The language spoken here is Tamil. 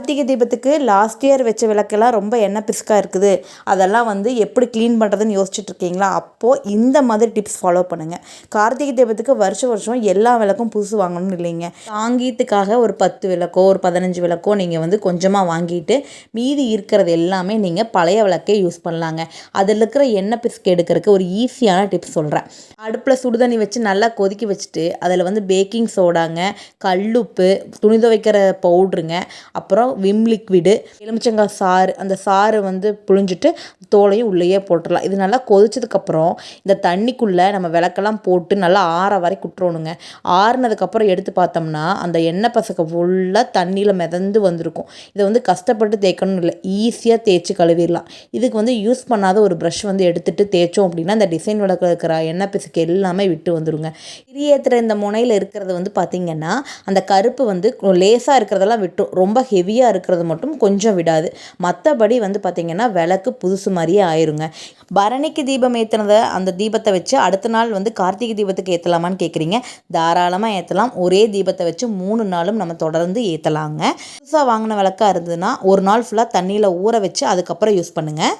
கார்த்திகை தீபத்துக்கு லாஸ்ட் இயர் வச்ச விளக்கெல்லாம் ரொம்ப எண்ணெய் பிசுக்காக இருக்குது. அதெல்லாம் வந்து எப்படி க்ளீன் பண்ணுறதுன்னு யோசிச்சுட்டு இருக்கீங்களா? அப்போது இந்த மாதிரி டிப்ஸ் ஃபாலோ பண்ணுங்கள் கார்த்திகை தீபத்துக்கு வருஷம் வருஷம் எல்லா விளக்கும் புதுசு வாங்கணும்னு இல்லைங்க. தாங்கியத்துக்காக ஒரு பத்து விளக்கோ ஒரு பதினஞ்சு விளக்கோ நீங்கள் வந்து கொஞ்சமாக வாங்கிட்டு மீதி இருக்கிறது எல்லாமே நீங்கள் பழைய விளக்கே யூஸ் பண்ணலாங்க. அதில் இருக்கிற எண்ணெய் பிசுக்கு எடுக்கிறதுக்கு ஒரு ஈஸியான டிப்ஸ் சொல்கிறேன் அடுப்பில் சுடுதண்ணி வச்சு நல்லா கொதிக்க வச்சுட்டு அதில் வந்து பேக்கிங் சோடாங்க கல்லுப்பு துணி துவைக்கிற பவுட்ருங்க அப்புறம் விம் லிக்விடு எலுமிச்சங்காய் சாறு அந்த சாறு வந்து புழிஞ்சிட்டு தோலையும் உள்ளேயே போட்டுடலாம். இது நல்லா கொதிச்சதுக்கப்புறம் இந்த தண்ணிக்குள்ளே நம்ம விளக்கெல்லாம் போட்டு நல்லா ஆற வரை குட்டுறோணுங்க ஆறுனதுக்கப்புறம் எடுத்து பார்த்தோம்னா அந்த எண்ணெய் பசக்க ஃபுல்லாக தண்ணியில் மிதந்து வந்திருக்கும். இதை வந்து கஷ்டப்பட்டு தேய்க்கணும் இல்லை ஈஸியாக தேய்ச்சி கழுவிடலாம். இதுக்கு வந்து யூஸ் பண்ணாத ஒரு ப்ரஷ் வந்து எடுத்துகிட்டு தேய்ச்சோம் அப்படின்னா அந்த டிசைன் விளக்கில் இருக்கிற எண்ணெய் பிசுக்கு எல்லாமே விட்டு வந்துடுங்க திரியேற்றுற இந்த முனையில் இருக்கிறது வந்து பார்த்திங்கன்னா அந்த கருப்பு வந்து லேசாக இருக்கிறதெல்லாம் விட்டும். ரொம்ப ஹெவியாக இருக்கிறது மட்டும் கொஞ்சம் விடாது. மற்றபடி வந்து பார்த்திங்கன்னா விளக்கு புதுசு மாதிரியே ஆயிருங்க. பரணிக்கு தீபம் ஏற்றுனத அந்த தீபத்தை வச்சு அடுத்த நாள் வந்து கார்த்திகை தீபத்துக்கு ஏற்றலாமான்னு கேட்குறீங்க தாராளமாக ஏற்றலாம் ஒரே தீபத்தை வச்சு மூணு நாளும் நம்ம தொடர்ந்து ஏற்றலாங்க புதுசாக வாங்கின விளக்காக இருந்ததுன்னா ஒரு நாள் ஃபுல்லாக தண்ணியில் ஊற வச்சு அதுக்கப்புறம் யூஸ் பண்ணுங்கள்